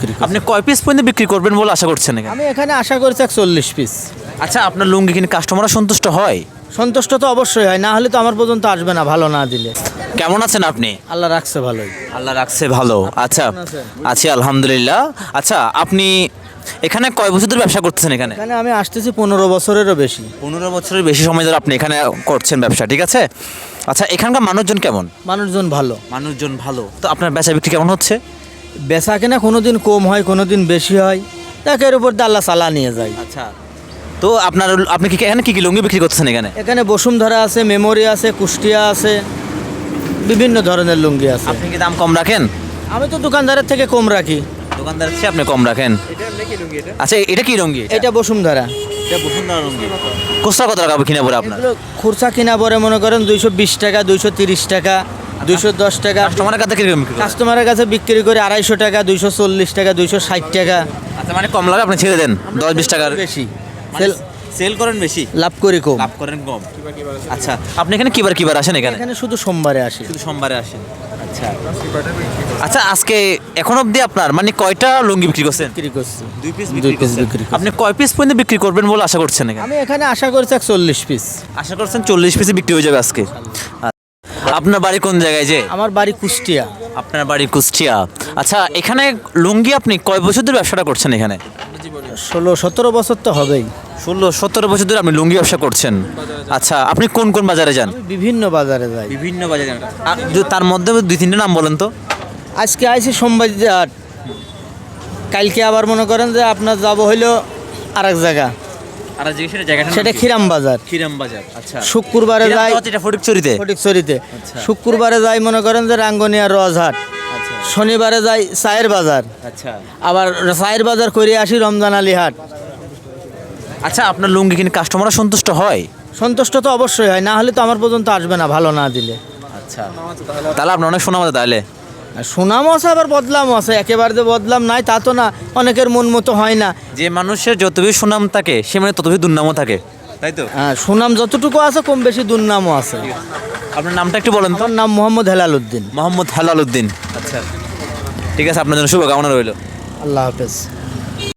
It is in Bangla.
বিক্রি করি আপনি কয় পিস পর্যন্ত বিক্রি করবেন বলে আশা করছেন এখানে? আমি এখানে আশা করছি এক চল্লিশ পিস আচ্ছা আপনার লুঙ্গি কিনে কাস্টমাররা সন্তুষ্ট হয়? সন্তুষ্ট তো অবশ্যই হয় না হলে তো আমার পর্যন্ত আসবে না ভালো না দিলে। কেমন আছেন আপনি? আল্লাহ রাখছে ভালোই। আল্লাহ রাখছে ভালো। আচ্ছা আছেন? আছি আলহামদুলিল্লাহ। আচ্ছা আপনি এখানে কয় বছর ধরে ব্যবসা করতেছেন এখানে? এখানে আমি আসতেছি পনেরো বছরেরও বেশি। পনেরো বছরের বেশি সময় ধরে আপনি এখানে করছেন ব্যবসা ঠিক আছে? আচ্ছা এখানকার মানুষজন কেমন? মানুষজন ভালো। মানুষজন ভালো। তো আপনার বেচা বিক্রি কেমন হচ্ছে? বেচা কেনা কোনোদিন কম হয় কোনোদিন বেশি হয় তাকে এর উপর দিয়ে আল্লাহ চালা নিয়ে যায়। আচ্ছা। তো আপনার আপনি কি এখানে কি কি লুঙ্গি বিক্রি করছেন এখানে? এখানে বসুমধারা আছে মেমোরি আছে কুষ্টিয়া আছে বিভিন্ন ধরনের লুঙ্গি আছে। আপনি কি দাম কম রাখেন? আমি তো দোকানদারের থেকে কম রাখি। দোকানদার চেয়ে আপনি কম রাখেন। আচ্ছা এটা কি লুঙ্গি? এটা বসুমধারা কোসা কত টাকা কিনে পড়ে আপনার? খুরসা কিনা পরে মনে করেন দুইশো বিশ টাকা দুইশো তিরিশ টাকা। দুইশো দশ টাকা। কাস্টমারের কাছে কীরকম কাস্টমারের কাছে বিক্রি করে আড়াইশো টাকা দুইশো চল্লিশ টাকা দুইশো ষাট টাকা। আচ্ছা মানে কম লাগে আপনি ছেড়ে দেন দশ বিশ টাকার। বেশি। মানে সেল সেল করেন বেশি। লাভ করি কম। লাভ করেন কম। আচ্ছা আপনি এখানে কিবার কিবার আসেন এখানে? এখানে শুধু সোমবারে আসি। শুধু সোমবারে আসেন। আচ্ছা। আচ্ছা আজকে এখন অবধি আপনার মানে কয়টা লুঙ্গি বিক্রি করছেন? বিক্রি করছি। দুই পিস দুই পিস বিক্রি আপনি কয় পিস পর্যন্ত বিক্রি করবেন বলে আশা করছেন এখানে? আমি এখানে আশা করছি চল্লিশ পিস আশা করছেন চল্লিশ পিসে বিক্রি হয়ে যাবে আজকে। আপনার বাড়ি কোন জায়গায় যে? আমার বাড়ি কুষ্টিয়া। আপনার বাড়ি কুষ্টিয়া। আচ্ছা এখানে লুঙ্গি আপনি কয় বছর ধরে ব্যবসাটা করছেন এখানে? ষোলো সতেরো বছর তো হবেই। ষোলো সতেরো বছর ধরে আপনি লুঙ্গি ব্যবসা করছেন। আচ্ছা আপনি কোন কোন বাজারে যান? বিভিন্ন বাজারে যাই। বিভিন্ন বাজারে যান। তার মধ্যে দুই তিনটে নাম বলেন তো। আজকে আইছি সোমবার হাট কালকে আবার মনে করেন যে আপনার যাব হইল আর এক জায়গা। আর সেটা জায়গাটা সেটা খিরাম বাজার। খিরাম বাজার আচ্ছা। শুক্রবারে যাই এটা ফটিকচুরিতে। ফটিকছড়িতে শুক্রবারে যাই মনে করেন যে রাঙ্গনিয়া রজহাট। আচ্ছা। শনিবারে যাই চায়ের বাজার। আচ্ছা। আবার চায়ের বাজার করে আসি রমজান আলী হাট। আচ্ছা আপনার লুঙ্গি কিনে কাস্টমাররা সন্তুষ্ট হয়? সন্তুষ্ট তো অবশ্যই হয় না হলে তো আমার পর্যন্ত আসবে না ভালো না দিলে। আচ্ছা। তাহলে আপনার অনেক শোনা তাহলে। সুনামও আছে আবার বদলামও আছে। একেবারে যে বদলাম নাই তা তো না অনেকের মন মতো হয় না। যে মানুষের যত বেশি সুনাম থাকে সে মানে তত বেশি দুর্নামও থাকে। তাই তো? হ্যাঁ, সুনাম যতটুকু আছে কম বেশি দুর্নামও আছে। আপনার নামটা একটু বলেন তো। নাম মোহাম্মদ হেলাল উদ্দিন। মোহাম্মদ হেলাল উদ্দিন। আচ্ছা। ঠিক আছে আপনার জন্য শুভকামনা রইল। আল্লাহ হাফেজ।